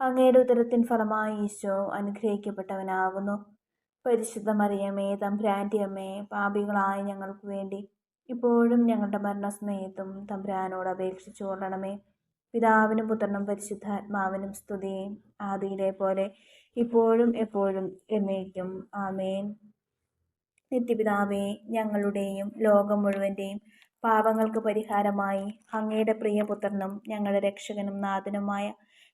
അങ്ങയുടെ ഉദരത്തിൻ ഫലമായി ഈശോ അനുഗ്രഹിക്കപ്പെട്ടവനാകുന്നു. പരിശുദ്ധ മറിയമേ തമ്പുരാന്റെ പാപികളായ ഞങ്ങൾക്ക് വേണ്ടി ഇപ്പോഴും ഞങ്ങളുടെ മരണസ്നേഹത്തും തമ്പ്രാനോട് അപേക്ഷിച്ചു കൊള്ളണമേ. പിതാവിനും പുത്രനും പരിശുദ്ധാത്മാവിനും സ്തുതിയും ആദിയിലെ പോലെ ഇപ്പോഴും എപ്പോഴും എന്നേക്കും. ആമേൻ. നിത്യപിതാവേ ഞങ്ങളുടെയും ലോകം മുഴുവന്റെയും പാപങ്ങൾക്ക് പരിഹാരമായി അങ്ങയുടെ പ്രിയപുത്രനും ഞങ്ങളുടെ രക്ഷകനും നാഥനുമായ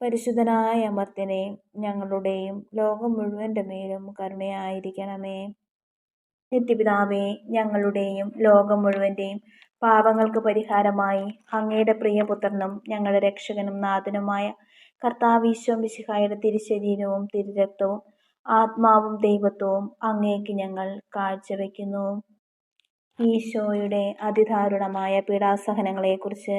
പരിശുദ്ധനായ അമർത്യനേ ഞങ്ങളുടെയും ലോകം മുഴുവന്റെ മേലും കരുണയായിരിക്കണമേ. നിത്യപിതാവേ ഞങ്ങളുടെയും ലോകം മുഴുവന്റെയും പാപങ്ങൾക്ക് പരിഹാരമായി അങ്ങയുടെ പ്രിയപുത്രനും ഞങ്ങളുടെ രക്ഷകനും നാഥനുമായ കർത്താവീശ്വം വിശിഹായുടെ തിരുശരീരവും തിരുരക്തവും ആത്മാവും ദൈവത്വവും അങ്ങേക്ക് ഞങ്ങൾ കാഴ്ചവെക്കുന്നു ഈശോയുടെ അതിദാരുണമായ പീഡാസഹനങ്ങളെക്കുറിച്ച്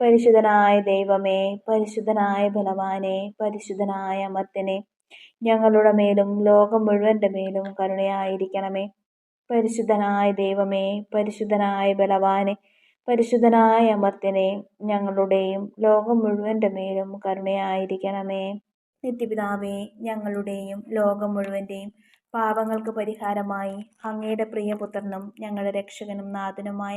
പരിശുദ്ധനായ ദൈവമേ പരിശുദ്ധനായ ബലവാനെ പരിശുദ്ധനായ അമർത്തനെ ഞങ്ങളുടെ മേലും ലോകം മുഴുവന്റെ മേലും കരുണയായിരിക്കണമേ. പരിശുദ്ധനായ ദൈവമേ പരിശുദ്ധനായ ബലവാനെ പരിശുദ്ധനായ അമർത്യനെ ഞങ്ങളുടെയും ലോകം മുഴുവന്റെ മേലും കരുണയായിരിക്കണമേ. നിത്യപിതാവേ ഞങ്ങളുടെയും ലോകം മുഴുവന്റെയും പാപങ്ങൾക്ക് പരിഹാരമായി അങ്ങയുടെ പ്രിയപുത്രനും ഞങ്ങളുടെ രക്ഷകനും നാഥനുമായ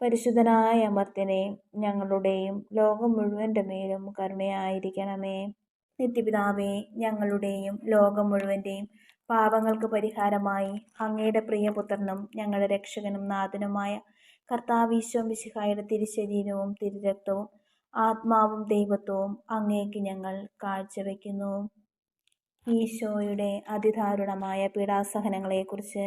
പരിശുദ്ധനായ അമർത്തിനെ ഞങ്ങളുടെയും ലോകം മുഴുവന്റെ മേലും കരുണയായിരിക്കണമേ. നിത്യപിതാവേ ഞങ്ങളുടെയും ലോകം മുഴുവന്റെയും പാപങ്ങൾക്ക് പരിഹാരമായി അങ്ങയുടെ പ്രിയപുത്രനും ഞങ്ങളുടെ രക്ഷകനും നാഥനുമായ കർത്താവീശ്വം വിശിഹായുടെ തിരുശരീരവും തിരുരക്തവും ആത്മാവും ദൈവത്വവും അങ്ങേക്ക് ഞങ്ങൾ കാഴ്ചവെക്കുന്നു ഈശോയുടെ അതിദാരുണമായ പീഡാസഹനങ്ങളെക്കുറിച്ച്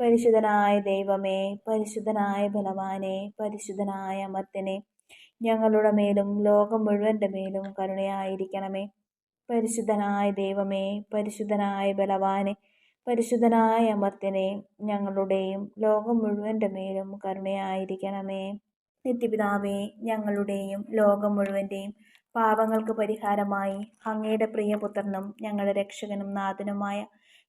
പരിശുദ്ധനായ ദൈവമേ പരിശുദ്ധനായ ബലവാനെ പരിശുദ്ധനായ അമ്മത്തിനെ ഞങ്ങളുടെ മേലും ലോകം മുഴുവന്റെ മേലും കരുണയായിരിക്കണമേ. പരിശുദ്ധനായ ദൈവമേ പരിശുദ്ധനായ ബലവാനെ പരിശുദ്ധനായ അമർത്തിനെ ഞങ്ങളുടെയും ലോകം മുഴുവന്റെ മേലും കരുണയായിരിക്കണമേ. നിത്യപിതാവേ ഞങ്ങളുടെയും ലോകം മുഴുവന്റെയും പാപങ്ങൾക്ക് പരിഹാരമായി അങ്ങയുടെ പ്രിയപുത്രനും ഞങ്ങളുടെ രക്ഷകനും നാഥനുമായ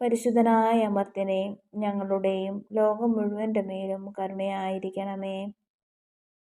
പരിശുദ്ധനായ അമർത്യനെ ഞങ്ങളുടെയും ലോകം മുഴുവന്റെ മേലും കരുണയായിരിക്കണമേ.